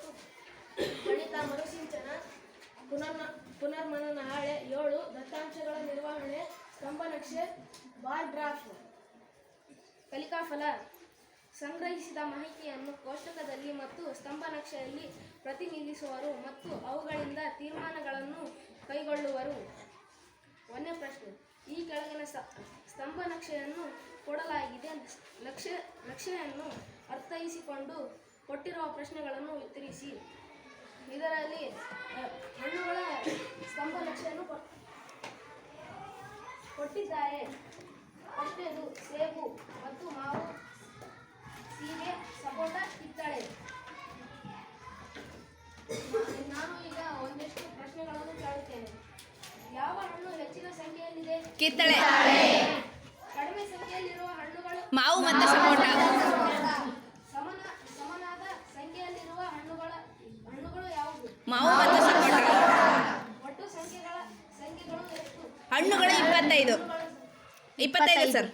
ಒಂಬತ್ತು ಗಣಿತ ಮರುಸಿಂಚನ ಪುನರ್ಮ ಪುನರ್ಮನ ಹಾಳೆ ಏಳು, ದತ್ತಾಂಶಗಳ ನಿರ್ವಹಣೆ, ಸ್ತಂಭ ನಕ್ಷೆ ಬಾರ್ ಡ್ರಾಫ್ಟ್. ಕಲಿಕಾಫಲ ಸಂಗ್ರಹಿಸಿದ ಮಾಹಿತಿಯನ್ನು ಕೋಷ್ಟಕದಲ್ಲಿ ಮತ್ತು ಸ್ತಂಭ ನಕ್ಷೆಯಲ್ಲಿ ಪ್ರತಿನಿಧಿಸುವರು ಮತ್ತು ಅವುಗಳಿಂದ ತೀರ್ಮಾನಗಳನ್ನು ಕೈಗೊಳ್ಳುವರು. ಒಂದೇ ಪ್ರಶ್ನೆ. ಈ ಕೆಳಗಿನ ಸ್ತಂಭ ನಕ್ಷೆಯನ್ನು ಕೊಡಲಾಗಿದೆ. ಲಕ್ಷ್ಯ ನಕ್ಷೆಯನ್ನು ಅರ್ಥೈಸಿಕೊಂಡು ಕೊಟ್ಟಿರುವ ಪ್ರಶ್ನೆಗಳನ್ನು ಉತ್ತರಿಸಿ ಇದರಲ್ಲಿ ಹಣ್ಣುಗಳ ಸ್ತಂಭ ನಕ್ಷೆಯನ್ನು ಕೊಟ್ಟಿದ್ದಾರೆ ಅಷ್ಟೇದು ಸೇಬು ಮತ್ತು ಮಾವು. ಸೀಬೆ ಸಪೋಟ ಕಿತ್ತಳೆ. ನಾನು ಈಗ ಒಂದಿಷ್ಟು ಪ್ರಶ್ನೆಗಳನ್ನು ಕೇಳುತ್ತೇನೆ. ಯಾವ ಹಣ್ಣು ಹೆಚ್ಚಿನ ಸಂಖ್ಯೆಯಲ್ಲಿದೆ? ಕಿತ್ತಳೆ. ಕಡಿಮೆ ಸಂಖ್ಯೆಯಲ್ಲಿರುವ ಹಣ್ಣುಗಳು ಮಾವು ಮತ್ತು ಸಪೋಟ ಸಮನ ಸಮನಾದ ಸಂಖ್ಯೆಯಲ್ಲಿರುವ ಹಣ್ಣುಗಳ ಹಣ್ಣುಗಳು ಯಾವುದು ಮಾವು ಮತ್ತು ಸಪೋಟ ಒಟ್ಟು ಸಂಖ್ಯೆಗಳ ಸಂಖ್ಯೆಗಳು ಎಷ್ಟು? ಹಣ್ಣುಗಳು ಇಪ್ಪತ್ತೈದು. ಇಪ್ಪತ್ತೈದು ಸರ್.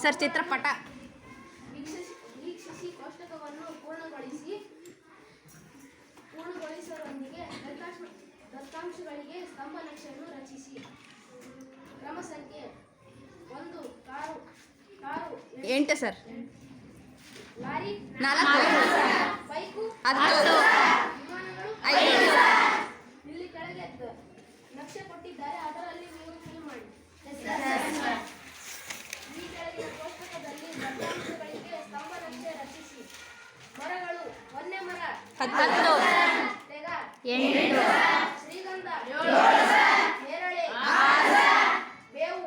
ಸರ್ ಚಿತ್ರಪಟ. ವೀಕ್ಷಿಸಿ ಕೋಷ್ಟಕವನ್ನು ಪೂರ್ಣಗೊಳಿಸಿ ಪೂರ್ಣಗೊಳಿಸುವುದರೊಂದಿಗೆ ದತ್ತಾಂಶ ದತ್ತಾಂಶಗಳಿಗೆ ಸ್ತಂಭ ನಕ್ಷೆಯನ್ನು ರಚಿಸಿ ಕ್ರಮ ಸಂಖ್ಯೆ ಒಂದು ಕಾರು ಕಾರು ಎಂಟು ಸರ್. ನಾಲ್ಕು. ಹತ್ತು. ಐದು. ಇಲ್ಲಿ ಕೆಳಗೆ ನಕ್ಷೆ ಕೊಟ್ಟಿದ್ದಾರೆ ಅದರಲ್ಲಿ ನೀವು ಫಿಲ್ ಮಾಡಿ ಈ ಕೆಳಗಿನ ಕೋಷ್ಟಕದಲ್ಲಿ ದತ್ತಾಂಶಗಳಿಗೆ ಸ್ತಂಭ ನಕ್ಷೆ ರಚಿಸಿ ಮರಗಳು ಒಂದೇ ಮರ ಹತ್ತು. ತೆಗ. ಎಂಟು ಶ್ರೀಗಂಧ ನೇರಳೆ ಬೇವು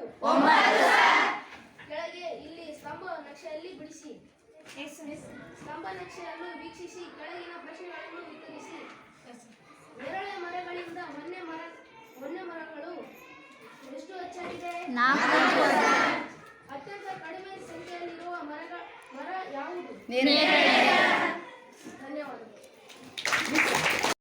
ಕೆಳಗೆ ಇಲ್ಲಿ ಸ್ತಂಭ ನಕ್ಷೆಯಲ್ಲಿ ಬಿಡಿಸಿ ಸ್ತಂಭ ನಕ್ಷೆಯನ್ನು ವೀಕ್ಷಿಸಿ ಕೆಳಗಿನ ಪ್ರಶ್ನೆಗಳನ್ನು ಉತ್ತರಿಸಿ ನೆರಳೆ ಮರಗಳಿಂದ ಮೊನ್ನೆ ಮರ ಮೊನ್ನೆ ಮರಗಳು ಎಷ್ಟು ಹೆಚ್ಚಾಗಿದೆ ಅತ್ಯಂತ ಕಡಿಮೆ ಸಂಖ್ಯೆಯಲ್ಲಿರುವ ಮರಗಳ ಮರ ಯಾವುದು?